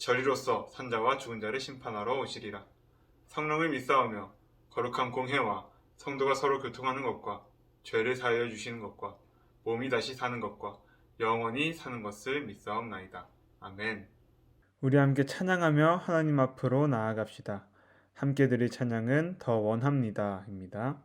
저리로서 산자와 죽은 자를 심판하러 오시리라. 성령을 믿사오며 거룩한 공회와 성도가 서로 교통하는 것과 죄를 사하여 주시는 것과 몸이 다시 사는 것과 영원히 사는 것을 믿사옵나이다. 아멘. 우리 함께 찬양하며 하나님 앞으로 나아갑시다. 함께 드릴 찬양은 더 원합니다입니다.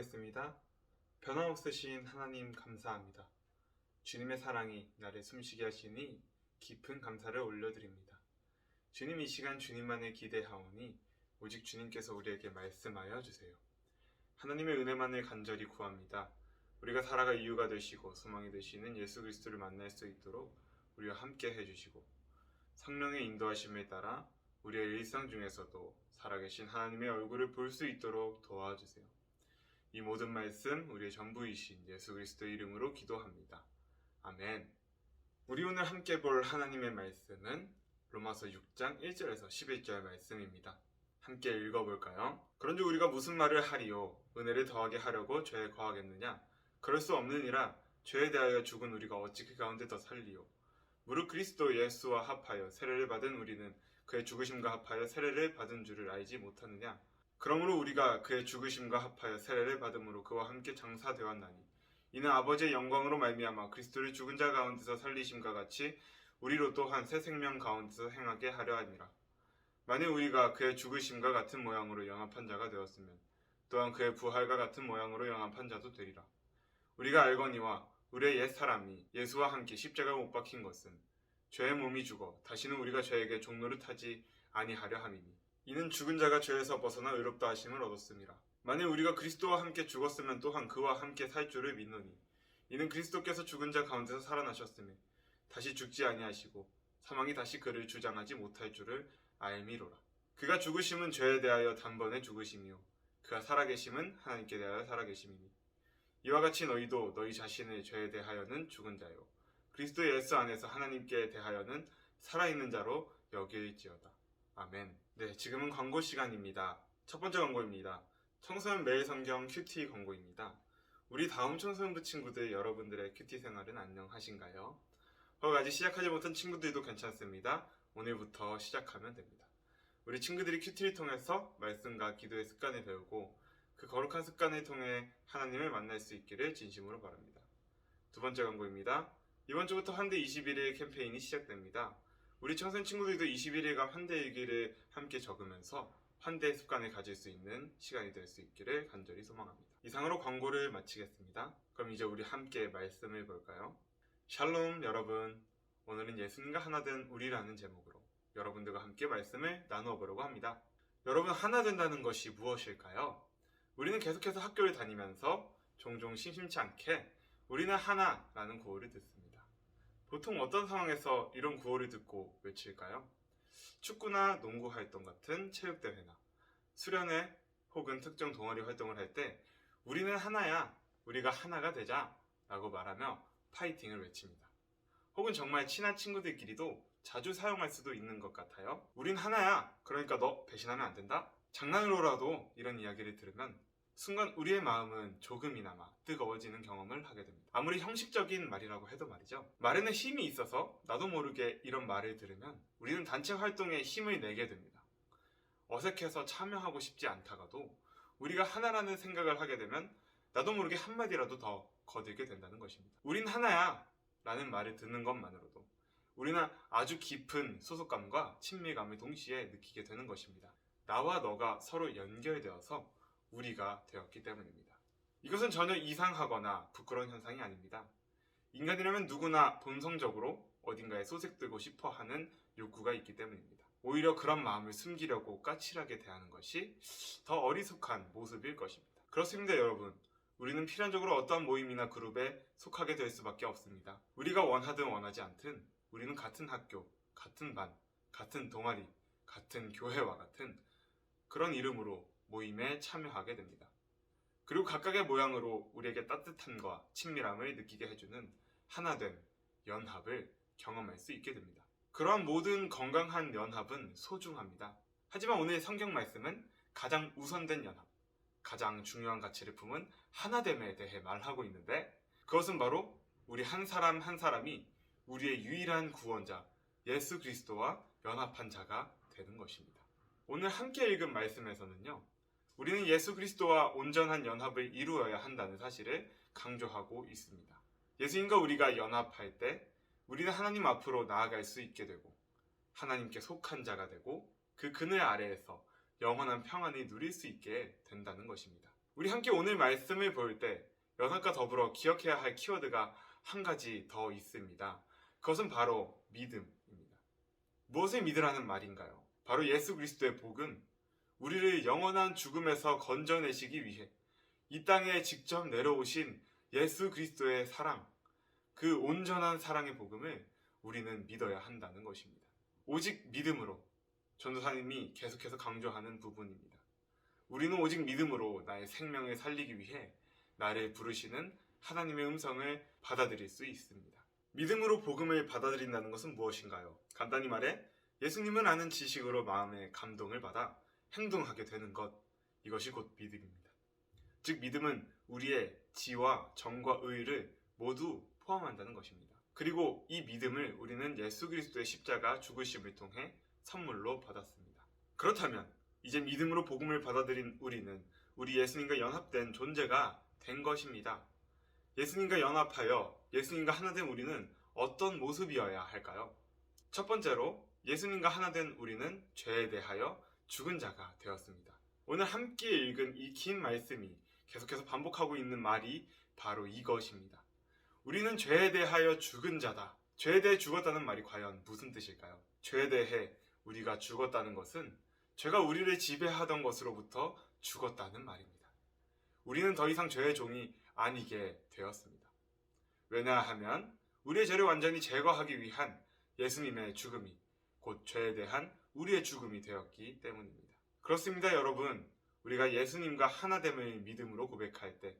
기도하겠습니다. 변함없으신 하나님 감사합니다. 주님의 사랑이 나를 숨쉬게 하시니 깊은 감사를 올려드립니다. 주님 이 시간 주님만을 기대하오니 오직 주님께서 우리에게 말씀하여 주세요. 하나님의 은혜만을 간절히 구합니다. 우리가 살아갈 이유가 되시고 소망이 되시는 예수 그리스도를 만날 수 있도록 우리와 함께 해주시고 성령의 인도하심에 따라 우리의 일상 중에서도 살아계신 하나님의 얼굴을 볼 수 있도록 도와주세요. 이 모든 말씀 우리의 전부이신 예수 그리스도 이름으로 기도합니다. 아멘. 우리 오늘 함께 볼 하나님의 말씀은 로마서 6장 1절에서 11절 말씀입니다. 함께 읽어볼까요? 그런즉 우리가 무슨 말을 하리요? 은혜를 더하게 하려고 죄에 거하겠느냐? 그럴 수 없느니라 죄에 대하여 죽은 우리가 어찌 그 가운데 더 살리요? 무릇 그리스도 예수와 합하여 세례를 받은 우리는 그의 죽으심과 합하여 세례를 받은 줄을 알지 못하느냐? 그러므로 우리가 그의 죽으심과 합하여 세례를 받음으로 그와 함께 장사되었나니 이는 아버지의 영광으로 말미암아 그리스도를 죽은 자 가운데서 살리심과 같이 우리로 또한 새 생명 가운데서 행하게 하려 하니라. 만일 우리가 그의 죽으심과 같은 모양으로 영합한 자가 되었으면 또한 그의 부활과 같은 모양으로 영합한 자도 되리라. 우리가 알거니와 우리의 옛 사람이 예수와 함께 십자가에 못 박힌 것은 죄의 몸이 죽어 다시는 우리가 죄에게 종로를 타지 아니하려 함이니 이는 죽은 자가 죄에서 벗어나 의롭다 하심을 얻었음이라. 만일 우리가 그리스도와 함께 죽었으면 또한 그와 함께 살 줄을 믿노니 이는 그리스도께서 죽은 자 가운데서 살아나셨으며 다시 죽지 아니하시고 사망이 다시 그를 주장하지 못할 줄을 알미로라. 그가 죽으심은 죄에 대하여 단번에 죽으심이요 그가 살아계심은 하나님께 대하여 살아계심이니 이와 같이 너희도 너희 자신의 죄에 대하여는 죽은 자요 그리스도 예수 안에서 하나님께 대하여는 살아있는 자로 여길지어다. 아멘. 네, 지금은 광고 시간입니다. 첫 번째 광고입니다. 청소년 매일 성경 큐티 광고입니다. 우리 다음 청소년부 친구들 여러분들의 큐티 생활은 안녕하신가요? 혹 아직 시작하지 못한 친구들도 괜찮습니다. 오늘부터 시작하면 됩니다. 우리 친구들이 큐티를 통해서 말씀과 기도의 습관을 배우고 그 거룩한 습관을 통해 하나님을 만날 수 있기를 진심으로 바랍니다. 두 번째 광고입니다. 이번 주부터 환대 21일 캠페인이 시작됩니다. 우리 청소년 친구들도 21일간 환대 일기를 함께 적으면서 환대 습관을 가질 수 있는 시간이 될 수 있기를 간절히 소망합니다. 이상으로 광고를 마치겠습니다. 그럼 이제 우리 함께 말씀을 볼까요? 샬롬 여러분. 오늘은 예수님과 하나 된 우리라는 제목으로 여러분들과 함께 말씀을 나누어 보려고 합니다. 여러분 하나 된다는 것이 무엇일까요? 우리는 계속해서 학교를 다니면서 종종 심심치 않게 우리는 하나라는 구호를 듣습니다. 보통 어떤 상황에서 이런 구호를 듣고 외칠까요? 축구나 농구 활동 같은 체육대회나 수련회 혹은 특정 동아리 활동을 할 때 우리는 하나야, 우리가 하나가 되자 라고 말하며 파이팅을 외칩니다. 혹은 정말 친한 친구들끼리도 자주 사용할 수도 있는 것 같아요. 우린 하나야, 그러니까 너 배신하면 안 된다? 장난으로라도 이런 이야기를 들으면 순간 우리의 마음은 조금이나마 뜨거워지는 경험을 하게 됩니다. 아무리 형식적인 말이라고 해도 말이죠. 말에는 힘이 있어서 나도 모르게 이런 말을 들으면 우리는 단체 활동에 힘을 내게 됩니다. 어색해서 참여하고 싶지 않다가도 우리가 하나라는 생각을 하게 되면 나도 모르게 한마디라도 더 거들게 된다는 것입니다. 우린 하나야! 라는 말을 듣는 것만으로도 우리는 아주 깊은 소속감과 친밀감을 동시에 느끼게 되는 것입니다. 나와 너가 서로 연결되어서 우리가 되었기 때문입니다. 이것은 전혀 이상하거나 부끄러운 현상이 아닙니다. 인간이라면 누구나 본성적으로 어딘가에 소색되고 싶어 하는 욕구가 있기 때문입니다. 오히려 그런 마음을 숨기려고 까칠하게 대하는 것이 더 어리숙한 모습일 것입니다. 그렇습니다, 여러분. 우리는 필연적으로 어떠한 모임이나 그룹에 속하게 될 수밖에 없습니다. 우리가 원하든 원하지 않든 우리는 같은 학교, 같은 반, 같은 동아리, 같은 교회와 같은 그런 이름으로 모임에 참여하게 됩니다. 그리고 각각의 모양으로 우리에게 따뜻함과 친밀함을 느끼게 해주는 하나됨, 연합을 경험할 수 있게 됩니다. 그러한 모든 건강한 연합은 소중합니다. 하지만 오늘 성경 말씀은 가장 우선된 연합, 가장 중요한 가치를 품은 하나됨에 대해 말하고 있는데 그것은 바로 우리 한 사람 한 사람이 우리의 유일한 구원자 예수 그리스도와 연합한 자가 되는 것입니다. 오늘 함께 읽은 말씀에서는요. 우리는 예수 그리스도와 온전한 연합을 이루어야 한다는 사실을 강조하고 있습니다. 예수님과 우리가 연합할 때 우리는 하나님 앞으로 나아갈 수 있게 되고 하나님께 속한 자가 되고 그 그늘 아래에서 영원한 평안을 누릴 수 있게 된다는 것입니다. 우리 함께 오늘 말씀을 볼 때 연합과 더불어 기억해야 할 키워드가 한 가지 더 있습니다. 그것은 바로 믿음입니다. 무엇을 믿으라는 말인가요? 바로 예수 그리스도의 복음, 우리를 영원한 죽음에서 건져내시기 위해 이 땅에 직접 내려오신 예수 그리스도의 사랑, 그 온전한 사랑의 복음을 우리는 믿어야 한다는 것입니다. 오직 믿음으로 전도사님이 계속해서 강조하는 부분입니다. 우리는 오직 믿음으로 나의 생명을 살리기 위해 나를 부르시는 하나님의 음성을 받아들일 수 있습니다. 믿음으로 복음을 받아들인다는 것은 무엇인가요? 간단히 말해 예수님을 아는 지식으로 마음의 감동을 받아 행동하게 되는 것 이것이 곧 믿음입니다. 즉 믿음은 우리의 지와 정과 의를 모두 포함한다는 것입니다. 그리고 이 믿음을 우리는 예수 그리스도의 십자가 죽으심을 통해 선물로 받았습니다. 그렇다면 이제 믿음으로 복음을 받아들인 우리는 우리 예수님과 연합된 존재가 된 것입니다. 예수님과 연합하여 예수님과 하나 된 우리는 어떤 모습이어야 할까요? 첫 번째로 예수님과 하나 된 우리는 죄에 대하여 죽은 자가 되었습니다. 오늘 함께 읽은 이 긴 말씀이 계속해서 반복하고 있는 말이 바로 이것입니다. 우리는 죄에 대하여 죽은 자다. 죄에 대해 죽었다는 말이 과연 무슨 뜻일까요? 죄에 대해 우리가 죽었다는 것은 죄가 우리를 지배하던 것으로부터 죽었다는 말입니다. 우리는 더 이상 죄의 종이 아니게 되었습니다. 왜냐하면 우리의 죄를 완전히 제거하기 위한 예수님의 죽음이 곧 죄에 대한 우리의 죽음이 되었기 때문입니다. 그렇습니다, 여러분. 우리가 예수님과 하나됨을 믿음으로 고백할 때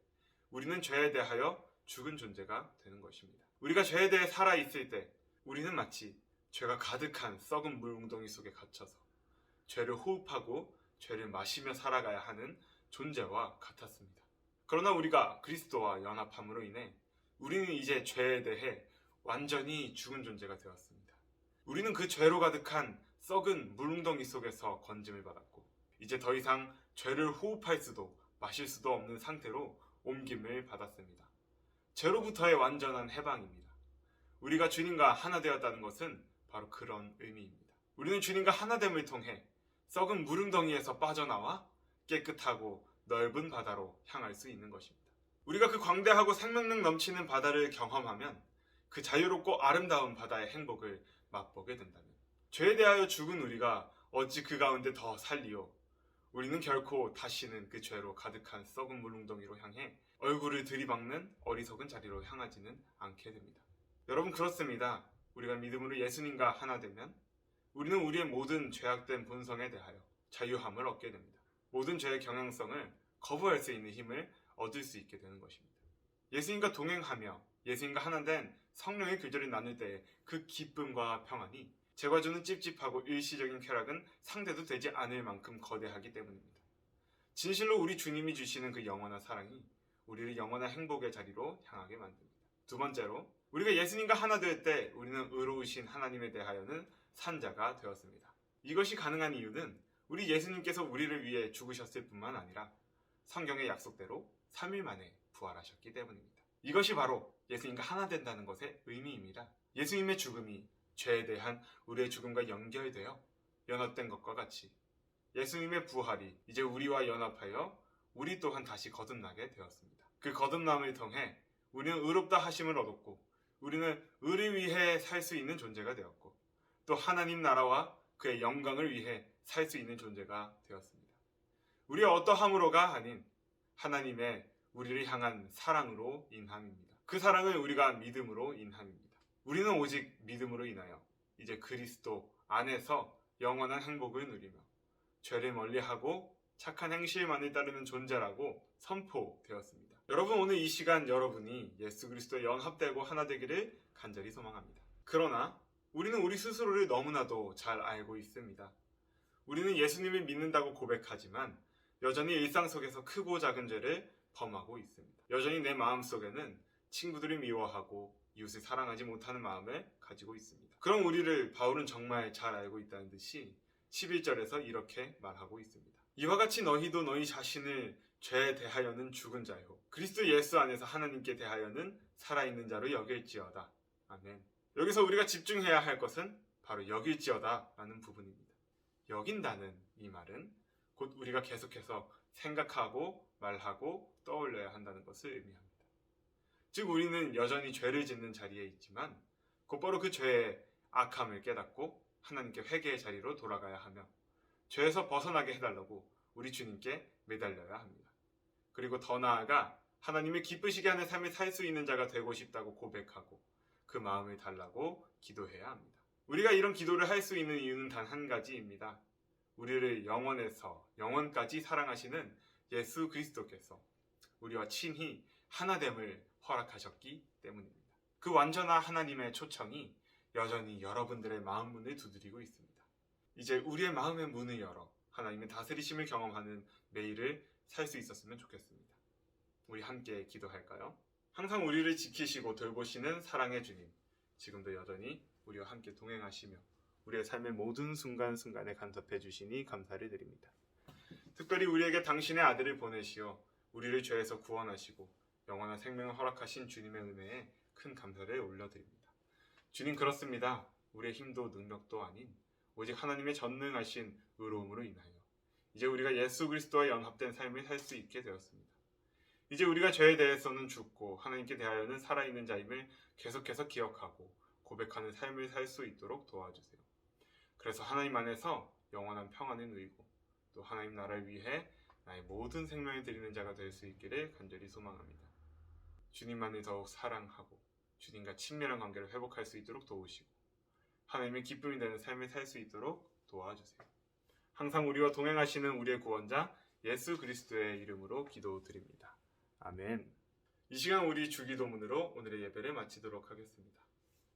우리는 죄에 대하여 죽은 존재가 되는 것입니다. 우리가 죄에 대해 살아 있을 때 우리는 마치 죄가 가득한 썩은 물 웅덩이 속에 갇혀서 죄를 호흡하고 죄를 마시며 살아가야 하는 존재와 같았습니다. 그러나 우리가 그리스도와 연합함으로 인해 우리는 이제 죄에 대해 완전히 죽은 존재가 되었습니다. 우리는 그 죄로 가득한 썩은 물웅덩이 속에서 건짐을 받았고 이제 더 이상 죄를 호흡할 수도 마실 수도 없는 상태로 옮김을 받았습니다. 죄로부터의 완전한 해방입니다. 우리가 주님과 하나 되었다는 것은 바로 그런 의미입니다. 우리는 주님과 하나됨을 통해 썩은 물웅덩이에서 빠져나와 깨끗하고 넓은 바다로 향할 수 있는 것입니다. 우리가 그 광대하고 생명력 넘치는 바다를 경험하면 그 자유롭고 아름다운 바다의 행복을 맛보게 된다면 죄에 대하여 죽은 우리가 어찌 그 가운데 더 살리오 우리는 결코 다시는 그 죄로 가득한 썩은 물웅덩이로 향해 얼굴을 들이박는 어리석은 자리로 향하지는 않게 됩니다. 여러분 그렇습니다. 우리가 믿음으로 예수님과 하나 되면 우리는 우리의 모든 죄악된 본성에 대하여 자유함을 얻게 됩니다. 모든 죄의 경향성을 거부할 수 있는 힘을 얻을 수 있게 되는 것입니다. 예수님과 동행하며 예수님과 하나 된 성령의 교제를 나눌 때그 기쁨과 평안이 제가 주는 찝찝하고 일시적인 쾌락은 상대도 되지 않을 만큼 거대하기 때문입니다. 진실로 우리 주님이 주시는 그 영원한 사랑이 우리를 영원한 행복의 자리로 향하게 만듭니다. 두 번째로 우리가 예수님과 하나 될 때 우리는 의로우신 하나님에 대하여는 산자가 되었습니다. 이것이 가능한 이유는 우리 예수님께서 우리를 위해 죽으셨을 뿐만 아니라 성경의 약속대로 3일 만에 부활하셨기 때문입니다. 이것이 바로 예수님과 하나 된다는 것의 의미입니다. 예수님의 죽음이 죄에 대한 우리의 죽음과 연결되어 연합된 것과 같이 예수님의 부활이 이제 우리와 연합하여 우리 또한 다시 거듭나게 되었습니다. 그 거듭남을 통해 우리는 의롭다 하심을 얻었고 우리는 의를 위해 살 수 있는 존재가 되었고 또 하나님 나라와 그의 영광을 위해 살 수 있는 존재가 되었습니다. 우리의 어떠함으로가 아닌 하나님의 우리를 향한 사랑으로 인함입니다. 그 사랑을 우리가 믿음으로 인함입니다. 우리는 오직 믿음으로 인하여 이제 그리스도 안에서 영원한 행복을 누리며 죄를 멀리하고 착한 행실만을 따르는 존재라고 선포되었습니다. 여러분 오늘 이 시간 여러분이 예수 그리스도에 연합되고 하나 되기를 간절히 소망합니다. 그러나 우리는 우리 스스로를 너무나도 잘 알고 있습니다. 우리는 예수님을 믿는다고 고백하지만 여전히 일상 속에서 크고 작은 죄를 범하고 있습니다. 여전히 내 마음 속에는 친구들을 미워하고 이웃을 사랑하지 못하는 마음을 가지고 있습니다. 그럼 우리를 바울은 정말 잘 알고 있다는 듯이 11절에서 이렇게 말하고 있습니다. 이와 같이 너희도 너희 자신을 죄에 대하여는 죽은 자요. 그리스도 예수 안에서 하나님께 대하여는 살아있는 자로 여길지어다. 아멘. 여기서 우리가 집중해야 할 것은 바로 여길지어다 라는 부분입니다. 여긴다는 이 말은 곧 우리가 계속해서 생각하고 말하고 떠올려야 한다는 것을 의미합니다. 즉 우리는 여전히 죄를 짓는 자리에 있지만 곧바로 그 죄의 악함을 깨닫고 하나님께 회개의 자리로 돌아가야 하며 죄에서 벗어나게 해달라고 우리 주님께 매달려야 합니다. 그리고 더 나아가 하나님을 기쁘시게 하는 삶을 살 수 있는 자가 되고 싶다고 고백하고 그 마음을 달라고 기도해야 합니다. 우리가 이런 기도를 할 수 있는 이유는 단 한 가지입니다. 우리를 영원에서 영원까지 사랑하시는 예수 그리스도께서 우리와 친히 하나됨을 허락하셨기 때문입니다. 그 완전한 하나님의 초청이 여전히 여러분들의 마음 문을 두드리고 있습니다. 이제 우리의 마음의 문을 열어 하나님의 다스리심을 경험하는 매일을 살 수 있었으면 좋겠습니다. 우리 함께 기도할까요? 항상 우리를 지키시고 돌보시는 사랑의 주님, 지금도 여전히 우리와 함께 동행하시며 우리의 삶의 모든 순간순간에 간섭해 주시니 감사를 드립니다. 특별히 우리에게 당신의 아들을 보내시어 우리를 죄에서 구원하시고 영원한 생명을 허락하신 주님의 은혜에 큰 감사를 올려드립니다. 주님 그렇습니다. 우리의 힘도 능력도 아닌 오직 하나님의 전능하신 의로움으로 인하여 이제 우리가 예수 그리스도와 연합된 삶을 살 수 있게 되었습니다. 이제 우리가 죄에 대해서는 죽고 하나님께 대하여는 살아있는 자임을 계속해서 기억하고 고백하는 삶을 살 수 있도록 도와주세요. 그래서 하나님 안에서 영원한 평안을 누리고 또 하나님 나라를 위해 나의 모든 생명을 드리는 자가 될 수 있기를 간절히 소망합니다. 주님만을 더욱 사랑하고 주님과 친밀한 관계를 회복할 수 있도록 도우시고 하나님의 기쁨이 되는 삶을 살 수 있도록 도와주세요. 항상 우리와 동행하시는 우리의 구원자 예수 그리스도의 이름으로 기도드립니다. 아멘. 이 시간 우리 주기도문으로 오늘의 예배를 마치도록 하겠습니다.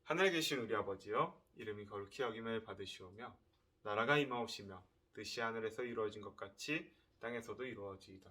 하늘에 계신 우리 아버지여 이름이 거룩히 여김을 받으시오며 나라가 임하옵시며 뜻이 하늘에서 이루어진 것 같이 땅에서도 이루어지이다.